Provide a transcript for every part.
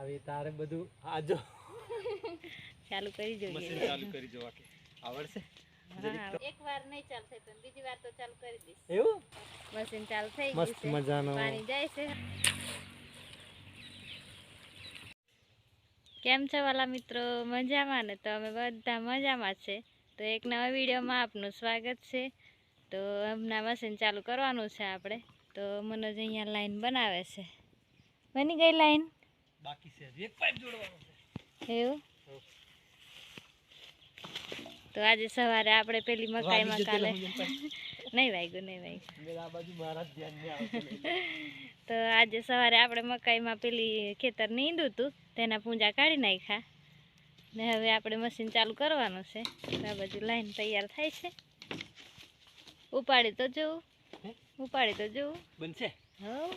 હવે તારે બધું આજો. ચાલુ કરી મશીન ચાલુ કરી જોવા કે આવડશે? એક વાર નહીં ચાલશે તો બીજી વાર તો ચાલુ કરી દઈશ. એવું? મશીન ચાલુ થઈ ગયું છે. મજાનો. પાણી જાય છે. કેમ છો વાલા મિત્રો? મજામાં ને? તો અમે બધા મજામાં છે. તો એક નવા વિડીયોમાં આપનું સ્વાગત છે. તો હમણાં મશીન ચાલુ કરવાનું છે આપણે. તો મનોજ અહીંયા લાઈન બનાવે છે. બની ગઈ લાઈન? બાકી છે. એક પાઇપ જોડવાનો છે. એવું? તો આજે સવારે આપણે પેલી મકાઈમાં કાલે નહીં વાગ્યું નહીં વાગ્યું. તો આજે સવારે આપણે મકાઈમાં પેલી ખેતર નીંદું હતું તેના પૂંજા કાઢી નાખ્યા. ને હવે આપણે મશીન ચાલુ કરવાનું છે. આ બાજુ લાઈન તૈયાર થાય છે. ઉપાડી તો જોવું ઉપાડી તો જોવું બનશે? હવ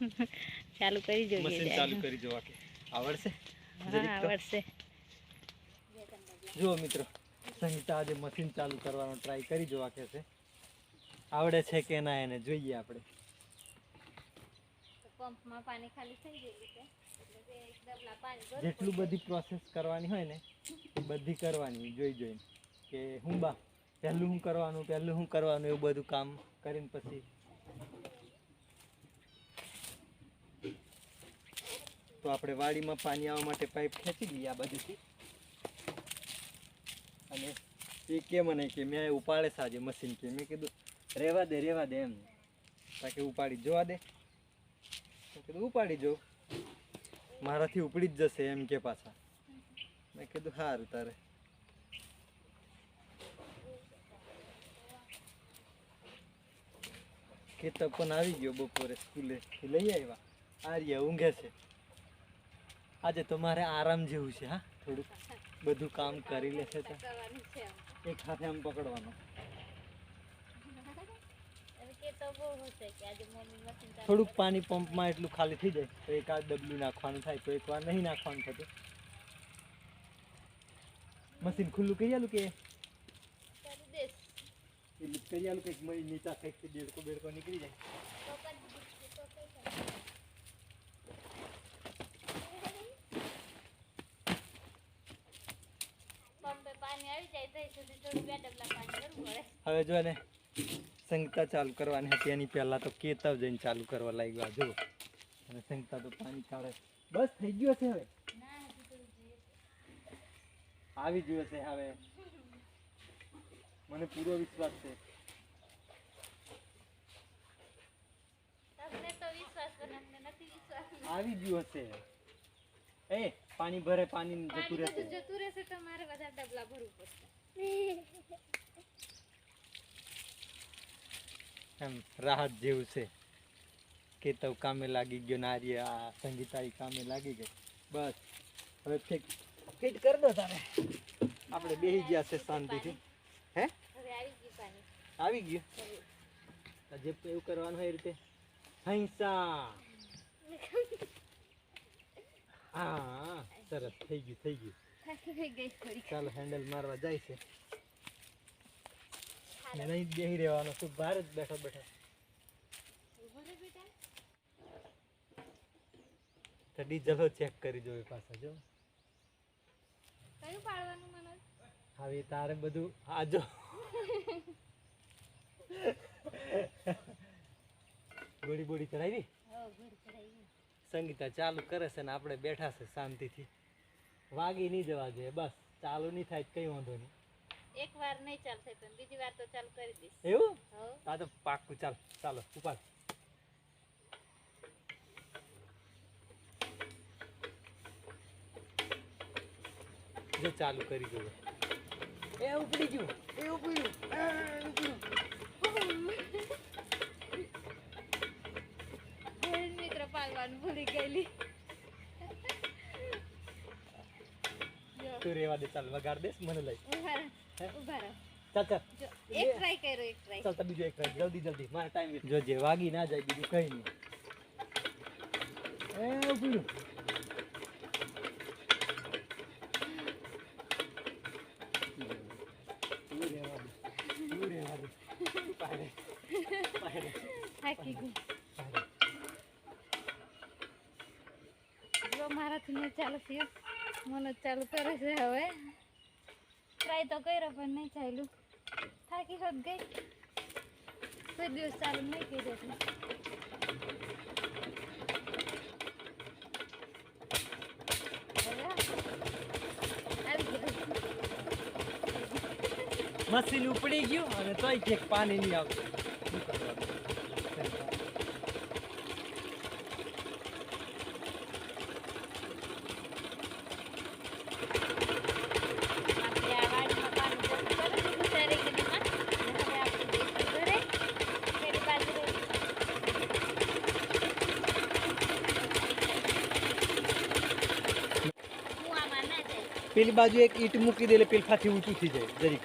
ચાલુ કરી જોઈએ મશીન ચાલુ કરી જોવા કે. આવડશે? હા આવડશે. જુઓ મિત્રો સંગીતા આજે મશીન ચાલુ કરવાનો ટ્રાય કરી જોવા કે છે. આવડે છે કે ના એને જોઈએ આપણે. પંપમાં પાણી ખાલી થઈ ગયેલું છે. જેટલું બધી પ્રોસેસ કરવાની હોય ને એ બધી કરવાની જોઈ જોઈને. કે હું બા પહેલું હું કરવાનું પહેલું હું કરવાનું એવું બધું કામ કરીને પછી આપણે વાડીમાં પાણી આવવા માટે પાઇપ ખેંચી લઈએ આ બાજુથી. અને એ કે મને કે મેં ઉપાડે આજે મશીન કે. મેં કીધું, રહેવા દે રહેવા દે એમ. તાકે ઉપાડી, જોવા દે. કીધું, ઉપાડી, જો. મારાથી ઉપડી જ જશે એમ કે પાછા. મેં કીધું સારું તારે. કેતક પણ આવી ગયો બપોરે સ્કૂલે લઈ આવ્યા. આર્યા ઊંઘે છે. આજે તો મારે આરામ જેવું છે હા? થોડુંક બધું કામ કરી લે છે તો. એક હાથે આમ પકડવાનો. થોડુંક પાણી પંપમાં એટલું ખાલી થઈ જાય તો એક આ ડબલું નાખવાનું થાય તો એકવાર નહીં નાખવાનું થતું. મશીન ખુલ્લું કરી આલું કે? કરી આલું કંઈક નીચા કંઈક દેડકો બેડકો નીકળી જાય તો કરી દઈશ તો કઈ થાય. પંપે પાણી આવી જાય તઈ સુધી થોડું બે ડબલા પાણી ભરવું પડે હવે જો ને સંગતા ચાલુ કરવાની હતી એની પહેલાં તો કેતવ જઈને ચાલુ કરવા લાગ્યા જો અને સંગતા તો પાણી કાઢે. બસ થઈ ગયો છે હવે? આવી ગયો છે હવે. મને પૂરો વિશ્વાસ છે. આવી ગયો છે એ પાણી ભરે પાણી જતું પાણી રહેશે બધું જતું રહેશે તો મારે બધા ડબલા ભરવું પડશે એમ રાહત જેવું છે. કેતવ કામે લાગી ગયો નારી આ સંગીતા કામે લાગી ગઈ. બસ હવે ફિટ ફિટ કરી દો તારે. આપણે બેસી ગયા છે શાંતિથી. હે? હવે આવી ગયું પાણી. આવી ગયું? આ જે એવું કરવાનું હોય એ રીતે. હૈસા હા સરસ થઈ ગયું થઈ ગયું. થઈ ગઈ થોડી ચાલો હેન્ડલ મારવા જાય છે. નહીં બેહી રહેવાનો તું બહાર જ બેઠો બેઠો. તો ડીઝલો ચેક કરી જોવે પાછા જો. કયું પાડવાનું મનોજ હવે તારે બધું આજો ગોળી બોડી ચડાવી? હો ઘર ચડાવી. સંગીતા ચાલુ કરે છે ને આપણે બેઠા છે શાંતિથી. વાગી નહીં જવા જોઈએ બસ. ચાલુ નહીં થાય કઈ વાંધો નહીં. એક વાર નહીં ચાલશે પણ બીજી વાર તો ચાલુ કરી દઈશ. એવું? હા તો પાક્કું ચાલ. ચાલો ઉપાડ. જો ચાલુ કરી દઉં એ ઉપડી ગયું. એ ઉપડ્યું એ ઉપડ્યું મિત્ર ગયેલી. તું રેવા દે ચાલ વગાડ દેસ મને લઈ. ઊભા રહો? ઊભા ચાલ ચાલ. એક ટ્રાય કર્યો એક ટ્રાય ચાલ તો બીજો એક ટ્રાય જલ્દી જલ્દી. મારે ટાઈમ જોજે વાગી ના જાય બીજું કઈ નહીં. એ ઉપડ્યું તું નહીં ચાલુ થયું. મને ચાલુ કરે છે હવે. ટ્રાય તો કર્યો પણ નહીં ચાલ્યું. થાકી હોત ગઈ. કોઈ દિવસ ચાલુ નહીં કર્યું હવે મશીન ઉપડી ગયું અને તોય ક્યાંક પાણી નહીં આવતું શું કરવાનું? આપણે આ વાડીમાં પાણી જતું કરે છે ગુજારી ગલીમાં. અને હવે આપણે જઈશું ઘરે. પેલી બાજુ કૂવામાં ના જાય. પેલી બાજુ એક ઈટ મૂકી દે એટલે પેલફાથી ઊંચું થઈ જાય જરીક.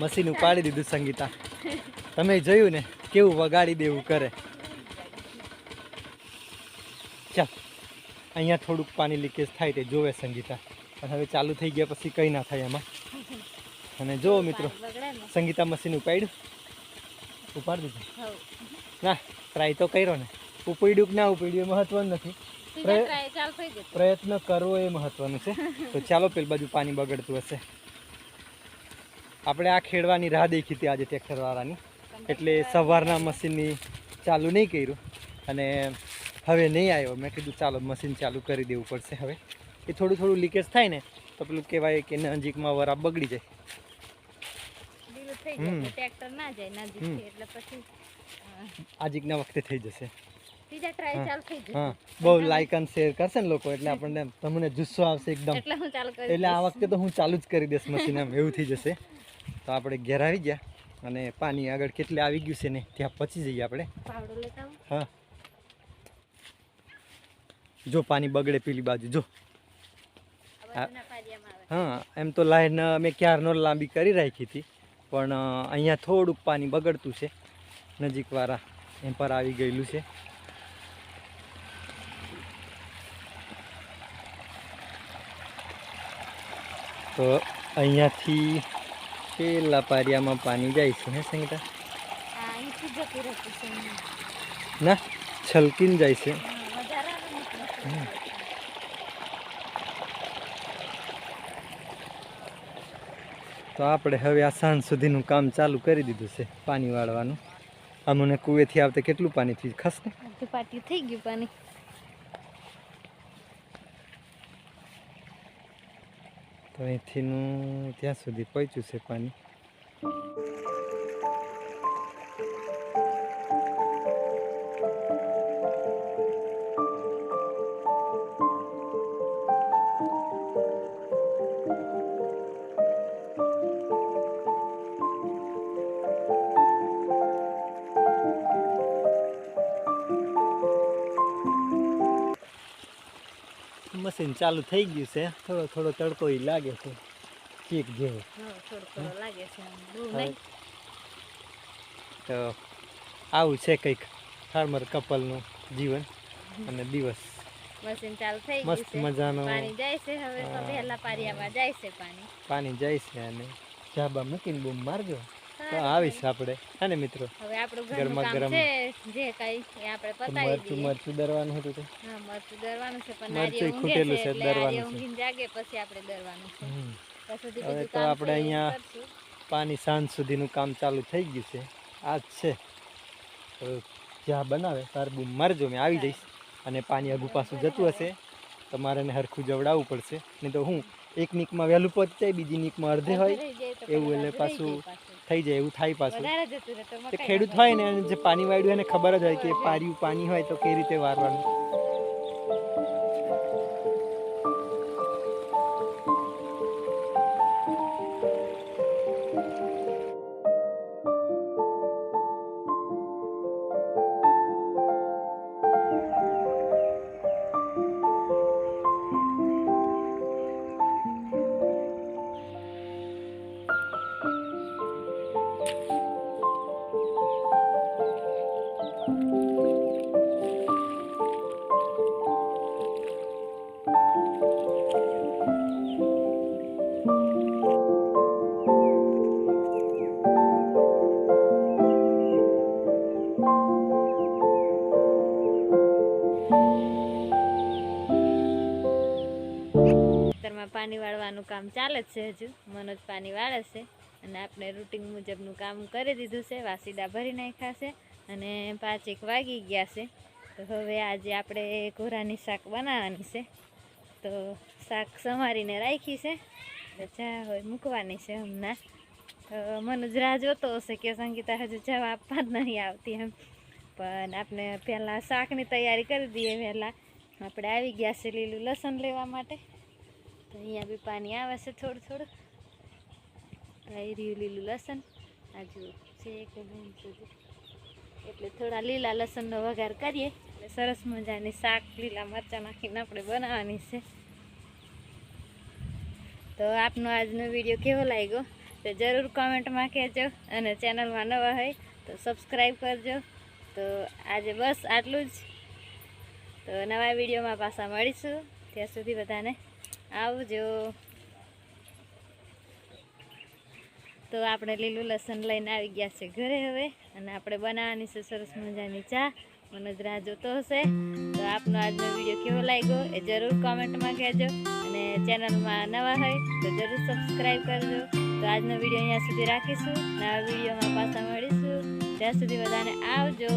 મશીન ઉપાડી દીધું સંગીતા. તમે જોયું ને કેવું વગાડી દેવું કરે. ચાલ, અહીંયા થોડુંક પાણી લીકેજ થાય તે જોવે સંગીતા. પણ હવે ચાલુ થઈ ગયા પછી કંઈ ના થાય એમાં અને જો મિત્રો સંગીતા મશીન ઉપાડ્યું. ઉપાડી દીધું. ના ટ્રાય તો કર્યો ને. ઉપડ્યું કે ના ઉપાડ્યું એ મહત્વનું નથી. પ્રયત્ન કરવો એ મહત્વનું છે. તો ચાલો પેલી બાજુ પાણી બગડતું હશે. આપણે આ ખેડવાની રાહ દેખી હતી આજે ટ્રેક્ટર વાળાની. એટલે સવારના મશીનની ચાલુ નહીં કર્યું. અને હવે નહીં આવ્યો. મેં કીધું ચાલો મશીન ચાલુ કરી દેવું પડશે હવે. એ થોડું થોડું લીકેજ થાય ને તો પેલું કહેવાય કે નજીકમાં વરા બગડી જાય. થઈ હમ. જાય ટ્રેક્ટર ના જાય નજીકથી એટલે પછી અ, આજીકના વખતે થઈ જશે. બીજા ટ્રાય ચાલુ થઈ જશે. હા. બહુ લાઈક અને શેર કરશે ને લોકો એટલે આપણને તમને જુસ્સો આવશે એકદમ. એટલે હું ચાલુ કરી એટલે આ વખતે તો હું ચાલુ જ કરી દઈશ મશીન એમ એવું થઈ જશે. તો આપણે ઘેર આવી ગયા અને પાણી આગળ કેટલે આવી ગયું છે ને ત્યાં પચી જઈએ આપણે. હા. જો પાણી બગડે પેલી બાજુ જો. હા એમ તો લાઈન મેં ક્યારનો લાંબી કરી રાખી હતી. પણ અહીંયા થોડુંક પાણી બગડતું છે. નજીકવાળા એમ પર આવી ગયેલું છે. તો અહીંયાથી પેલા પારિયામાં પાણી જાય છે હે સંગીતા. ના છલકીને જાય છે હા, વધારે આવે ને એટલે હમ. તો આપણે હવે આ સાંજ સુધીનું કામ ચાલુ કરી દીધું છે પાણી વાળવાનું. અમને કુવેથી આવતે કેટલું પાણી થયું? ખસ ને? પાટી થઈ ગયું પાણી. તો અહીંથીનું ત્યાં સુધી પહોંચ્યું છે પાણી. મશીન ચાલુ થઈ ગયું છે. થોડો થોડો તડકો એ લાગે છે. ચીક જેવો. લાગે છે. તો આવું છે કંઈક ફાર્મર કપલનું જીવન અને દિવસ. મશીન ચાલુ થઈ ગયું મસ્ત મજાનો પાણી જાય છે હવે તો વહેલા પારિયામાં જાય છે પાણી. પાણી જાય છે અને જાબા મૂકીને બૂમ મારજો. તો આવીશ આપણે. અને મિત્રો? હવે આપણું ઘરનું કામ ગરમ. છે જે કઈ એ આપણે પતાવી મરચું મરચું દરવાનું હતું તો. હા મરચું દરવાનું છે પણ ઊંઘે ખૂટેલું છે દરવાનું. ઊંઘીને જાગે પછી આપણે દરવાનું છે. હવે તો આપણે અહીંયા. પાણી સાંજ સુધીનું કામ ચાલુ થઈ ગયું છે. આ જ છે. તો જ્યાં બનાવે તાર બૂમ મારજો મેં આવી જઈશ. અને પાણી આગુ પાછું જતું હશે. તો મારે એને હરખું જવડાવવું પડશે. નહીં તો હું એક નીકમાં વહેલું પહોંચી જાય બીજી નીકમાં અડધે હોય. એવું એટલે પાછું થઈ જાય એવું થાય પાછું. તે ખેડૂત હોય ને જે પાણી વાળ્યું એને ખબર જ હોય કે પાર્યું પાણી હોય તો કઈ રીતે વારવાનું. ચાલે જ છે હજુ. મનોજ પાણી વાળે છે અને આપણે રૂટિન મુજબનું કામ કરી દીધું છે. વાસીડા ભરી નાખ્યા છે અને પાંચ એક વાગી ગયા છે. તો હવે આજે આપણે ઘોરાની શાક બનાવવાની છે. તો શાક સમારીને રાખી છે. ચા હોય મૂકવાની છે હમણાં. તો મનોજ રાહ જોતો હશે કે સંગીતા હજુ જવા આપવા જ નહીં આવતી એમ. પણ આપણે પહેલાં શાકની તૈયારી કરી દઈએ પહેલાં આપણે આવી ગયા છે લીલું લસણ લેવા માટે. તો અહીંયા બી પાણી આવે છે થોડું થોડું. આવી રહ્યું લીલું લસણ. આજુ છે કે એટલે થોડા લીલા લસણનો વઘાર કરીએ. એટલે સરસ મજાની શાક, લીલા મરચાં નાખીને આપણે બનાવવાની છે. તો આપનો આજનો વીડિયો કેવો લાગ્યો? તો જરૂર કોમેન્ટમાં કહેજો અને ચેનલમાં નવા હોય તો સબસ્ક્રાઈબ કરજો. તો આજે બસ આટલું જ. તો નવા વિડીયોમાં પાછા મળીશું. ત્યાં સુધી બધાને આવજો. તો આપણે લીલું લસણ લઈને આવી ગયા છે ઘરે હવે, અને આપણે બનાવવાની છે સરસ મજાની ચા. મનોજ રાહ જોતો હશે. તો આપનો આજનો વીડિયો કેવો લાગ્યો એ જરૂર કોમેન્ટમાં કહેજો. અને ચેનલમાં નવા હોય તો જરૂર સબસ્ક્રાઈબ કરજો. તો આજનો વીડિયો અહીંયા સુધી રાખીશું. નવા વિડીયોમાં પાછા મળીશું. ત્યાં સુધી બધાને આવજો.